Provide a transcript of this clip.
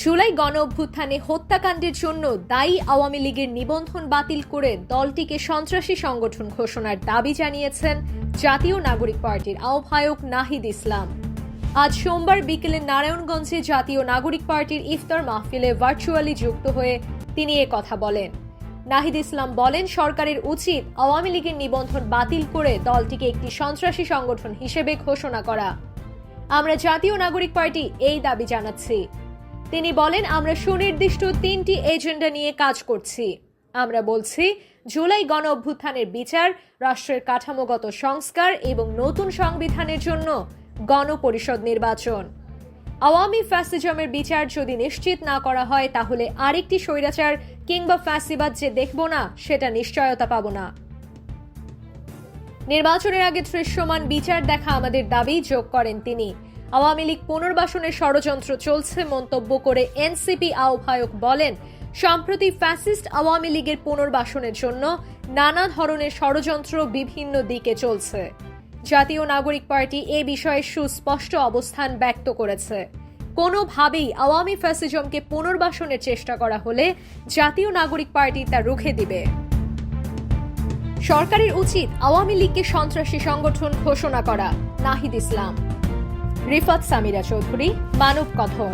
জুলাই গণ অভ্যুত্থানে হত্যাকাণ্ডের জন্য দায়ী আওয়ামী লীগের নিবন্ধন বাতিল করে দলটিকে সন্ত্রাসী সংগঠন ঘোষণার দাবি জানিয়েছেন জাতীয় নাগরিক পার্টির আহ্বায়ক নাহিদ ইসলাম। আজ সোমবার বিকেলে নারায়ণগঞ্জে জাতীয় নাগরিক পার্টির ইফতার মাহফিলে ভার্চুয়ালি যুক্ত হয়ে তিনি এ কথা বলেন। নাহিদ ইসলাম বলেন, সরকারের উচিত আওয়ামী লীগের নিবন্ধন বাতিল করে দলটিকে একটি সন্ত্রাসী সংগঠন হিসেবে ঘোষণা করা। আমরা জাতীয় নাগরিক পার্টি এই দাবি জানাচ্ছি। তিনি বলেন, আমরা সুনির্দিষ্ট তিনটি এজেন্ডা নিয়ে কাজ করছি। আমরা বলছি, জুলাই গণ অভ্যুত্থানের বিচার, রাষ্ট্রের কাঠামোগত সংস্কার এবং নতুন সংবিধানের জন্য গণপরিষদ নির্বাচন। আওয়ামী ফ্যাসিজমের বিচার যদি নিশ্চিত না করা হয়, তাহলে আরেকটি স্বৈরাচার কিংবা ফ্যাসিবাদ যে দেখব না, সেটা নিশ্চয়তা পাব না। নির্বাচনের আগে দৃশ্যমান বিচার দেখা আমাদের দাবি, যোগ করেন তিনি। আওয়ামী লীগ পুনর্বাসনের ষড়যন্ত্র চলছে, মন্তব্য করে এনসিপি আহ্বায়ক বলেন, সম্প্রতি ফ্যাসিস্ট আওয়ামী লীগের পুনর্বাসনের জন্য নানা ধরনের ষড়যন্ত্র বিভিন্ন দিকে চলছে। জাতীয় নাগরিক পার্টি এ বিষয়ে সুস্পষ্ট অবস্থান ব্যক্ত করেছে। কোনোভাবেই আওয়ামী ফ্যাসিজমকে পুনর্বাসনের চেষ্টা করা হলে জাতীয় নাগরিক পার্টি তা রুখে দিবে। সরকারের উচিত আওয়ামী লীগকে সন্ত্রাসী সংগঠন ঘোষণা করা, নাহিদ ইসলাম। রিফাত সামিরা চৌধুরী মানব কথন